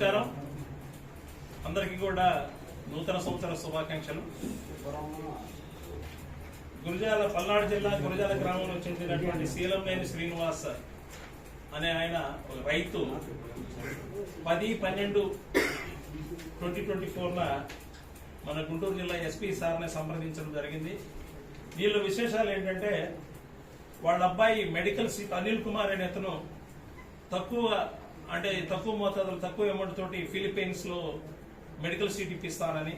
నమస్కారం. అందరికీ కూడా నూతన సంవత్సర శుభాకాంక్షలు. గురజాల పల్నాడు జిల్లా గురజాల గ్రామంలో చెందినటువంటి శీలంనేని శ్రీనివాస్ అనే ఆయన ఒక రైతు పది పన్నెండు ట్వంటీ ట్వంటీ ఫోర్న మన గుంటూరు జిల్లా ఎస్పీ సార్ని సంప్రదించడం జరిగింది. వీళ్ళ విశేషాలు ఏంటంటే వాళ్ళ అబ్బాయి మెడికల్ సీట్ అనిల్ కుమార్ అనే అతను తక్కువ అంటే తక్కువ మోతాదులు తక్కువ అమౌంట్ తోటి ఫిలిప్పీన్స్లో మెడికల్ సీట్ ఇప్పిస్తానని.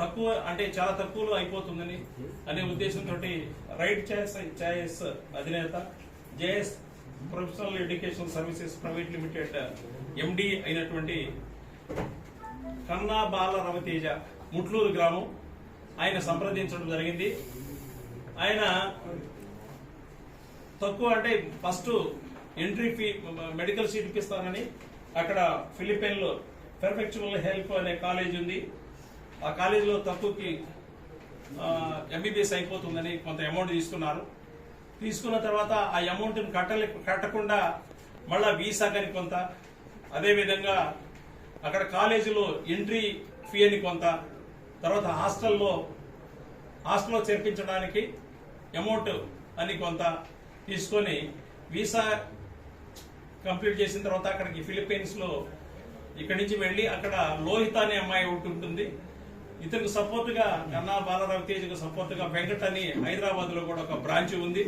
తక్కువ అంటే చాలా తక్కువలో అయిపోతుందని అనే ఉద్దేశంతో రైట్ చాయిస్ చాయిస్ అధినేత JS professional education services private limited MD అయినటువంటి కన్నా బాల రవితేజ ముట్లూరు గ్రామం ఆయన సంప్రదించడం జరిగింది. ఆయన తక్కువ అంటే first entry fee medical seat ఇప్పిస్తానని అక్కడ ఫిలిపైన్లో పెర్ఫెక్చువల్ హెల్ప్ అనే కాలేజ్ ఉంది. ఆ కాలేజీలో తక్కువకి ఎంబీబీఎస్ అయిపోతుందని కొంత అమౌంట్ తీసుకున్నారు. తీసుకున్న తర్వాత ఆ అమౌంట్ని కట్టలే కట్టకుండా మళ్ళా వీసా కానీ కొంత అదేవిధంగా అక్కడ కాలేజీలో ఎంట్రీ ఫీ అని కొంత తర్వాత హాస్టల్లో హాస్టల్లో చేర్పించడానికి అమౌంట్ అని కొంత తీసుకొని వీసా కంప్లీట్ చేసిన తర్వాత అక్కడికి ఫిలిప్పీన్స్లో ఇక్కడి నుంచి వెళ్ళి అక్కడ లోహిత అనే అమ్మాయి ఒకటి ఉంటుంది. ఇతనికి సపోర్ట్గా కన్నా బాలరావు తేజ్కు సపోర్ట్గా వెంకట్ అని హైదరాబాద్లో కూడా ఒక బ్రాంచ్ ఉంది.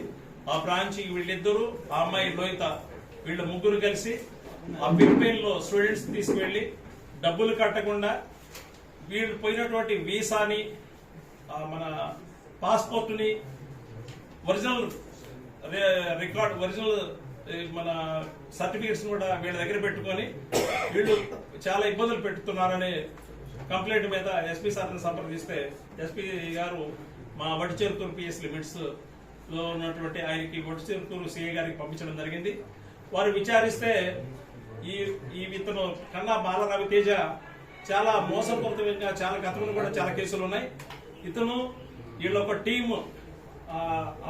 ఆ బ్రాంచ్ వీళ్ళిద్దరూ ఆ అమ్మాయి లోహిత వీళ్ళ ముగ్గురు కలిసి ఆ ఫిలిప్పైన్లో స్టూడెంట్స్ తీసుకువెళ్ళి డబ్బులు కట్టకుండా వీళ్ళు పోయినటువంటి వీసాని మన పాస్పోర్ట్ని ఒరిజినల్ రికార్డ్ ఒరిజినల్ మన సర్టిఫికేట్స్ కూడా వీళ్ళ దగ్గర పెట్టుకొని వీళ్ళు చాలా ఇబ్బందులు పెడుతున్నారనే కంప్లైంట్ మీద ఎస్పీ సార్ని సంప్రదిస్తే ఎస్పీ గారు మా వడిచేరుతూరు పిఎస్ లిమిట్స్లో ఉన్నటువంటి ఆయనకి వడిచేరుతూరు సిఐ గారికి పంపించడం జరిగింది. వారు విచారిస్తే ఈ ఈ ఇతను కన్నా బాలరావి తేజ చాలా మోసపూరితంగా చాలా గతంలో కూడా చాలా కేసులు ఉన్నాయి. ఇతను వీళ్ళొక టీము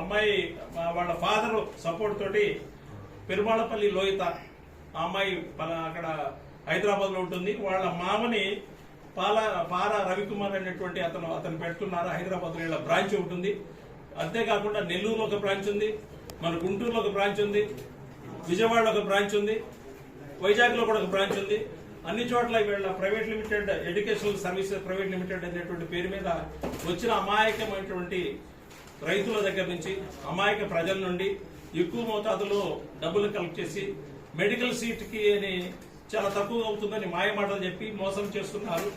అమ్మాయి వాళ్ళ ఫాదర్ సపోర్ట్ తోటి పెరుమాళపల్లి లోహిత ఆ అమ్మాయి అక్కడ హైదరాబాద్లో ఉంటుంది. వాళ్ళ మామని పాల పార రవికుమార్ అనేటువంటి అతను అతను పెట్టుకున్నారు హైదరాబాద్లో వీళ్ళ బ్రాంచ్ ఉంటుంది. అంతేకాకుండా నెల్లూరులో ఒక బ్రాంచ్ ఉంది. మన గుంటూరులో ఒక బ్రాంచ్ ఉంది. విజయవాడలో ఒక బ్రాంచ్ ఉంది. వైజాగ్లో కూడా ఒక బ్రాంచ్ ఉంది. అన్ని చోట్ల వీళ్ళ private limited educational services private limited అనేటువంటి పేరు మీద వచ్చిన అమాయకమైనటువంటి రైతుల దగ్గర నుంచి అమాయక ప్రజల నుండి ఎక్కువ మోతాదులో డబ్బులు కలెక్ట్ చేసి మెడికల్ సీట్కి అని చాలా తక్కువ అవుతుందని మాయమాటలు చెప్పి మోసం చేస్తున్నారు.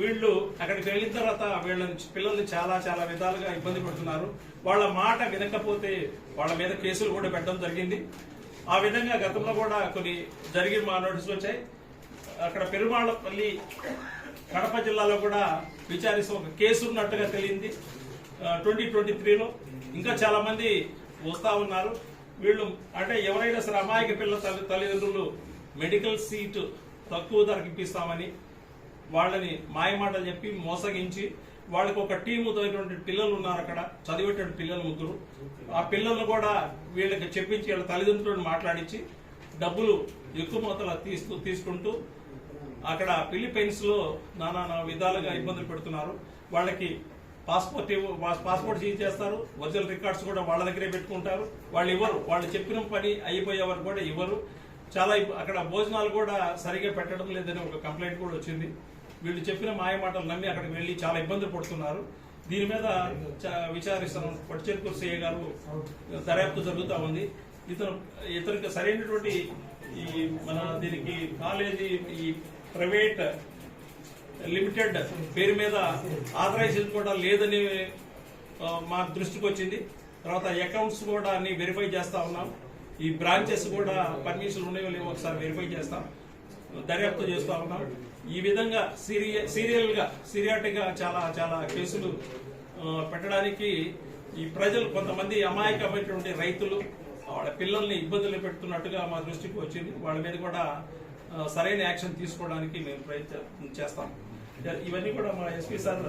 వీళ్ళు అక్కడికి వెళ్ళిన తర్వాత వీళ్ళ పిల్లల్ని చాలా చాలా విధాలుగా ఇబ్బంది పెడుతున్నారు. వాళ్ళ మాట వినకపోతే వాళ్ళ మీద కేసులు కూడా పెట్టడం జరిగింది. ఆ విధంగా గతంలో కూడా కొన్ని జరిగిన మా నోటీసులు వచ్చాయి. అక్కడ పెరుమాళపల్లి కడప జిల్లాలో కూడా విచారిస్తూ ఒక కేసు ఉన్నట్టుగా తెలియంది. ట్వంటీ ట్వంటీ త్రీలో ఇంకా చాలా మంది ఉన్నారు. వీళ్ళు అంటే ఎవరైనా సరే అమాయక పిల్లల తల్లి తల్లిదండ్రులు మెడికల్ సీట్ తక్కువ ధరకు ఇప్పిస్తామని వాళ్ళని మాయమాటలు చెప్పి మోసగించి వాళ్ళకి ఒక టీము తోటి పిల్లలు ఉన్నారు అక్కడ చదివేటువంటి పిల్లలు ముగ్గురు. ఆ పిల్లలు కూడా వీళ్ళకి చెప్పించి వీళ్ళ తల్లిదండ్రులను మాట్లాడించి డబ్బులు ఎక్కువ మొత్తంలో తీస్తూ తీసుకుంటూ అక్కడ ఫిలిప్పైన్స్లో నానా విధాలుగా ఇబ్బందులు పెడుతున్నారు. వాళ్ళకి పాస్పోర్ట్ పాస్పోర్ట్ సీజ్ చేస్తారు. ఒరిజినల్ రికార్డ్స్ కూడా వాళ్ళ దగ్గరే పెట్టుకుంటారు. వాళ్ళు ఇవ్వరు. వాళ్ళు చెప్పిన పని అయిపోయే వరకు కూడా ఇవ్వరు. చాలా అక్కడ భోజనాలు కూడా సరిగా పెట్టడం లేదని ఒక కంప్లైంట్ కూడా వచ్చింది. వీళ్ళు చెప్పిన మాయ మాటలు నమ్మి అక్కడికి వెళ్ళి చాలా ఇబ్బందులు పడుతున్నారు. దీని మీద చ- విచారిస్తున్నాం పట్టుచేరుకూరు సీఏ గారు దర్యాప్తు జరుగుతూ ఉంది. ఇతను ఇతనికి సరైనటువంటి ఈ మన దీనికి కాలేజీ ఈ ప్రైవేట్ లిమిటెడ్ పేరు మీద ఆథరైజేషన్ కూడా లేదని మా దృష్టికి వచ్చింది. తర్వాత అకౌంట్స్ కూడా అన్ని వెరిఫై చేస్తా ఉన్నాం. ఈ బ్రాంచెస్ కూడా పర్మిషన్లు ఉన్నాయో లేవో ఒకసారి వెరిఫై చేస్తాం. దర్యాప్తు చేస్తా ఉన్నాం. ఈ విధంగా సీరియ సీరియల్ సీరియల్గా సీరియాటిక్ చాలా చాలా కేసులు పెట్టడానికి ఈ ప్రజలు కొంతమంది అమాయకమైనటువంటి రైతులు వాళ్ళ పిల్లల్ని ఇబ్బందులు పెడుతున్నట్టుగా మా దృష్టికి వచ్చింది. వాళ్ళ మీద కూడా సరైన యాక్షన్ తీసుకోవడానికి మేము ప్రయత్నం చేస్తాం. ఇవన్నీ కూడా మా ఎస్పీ సార్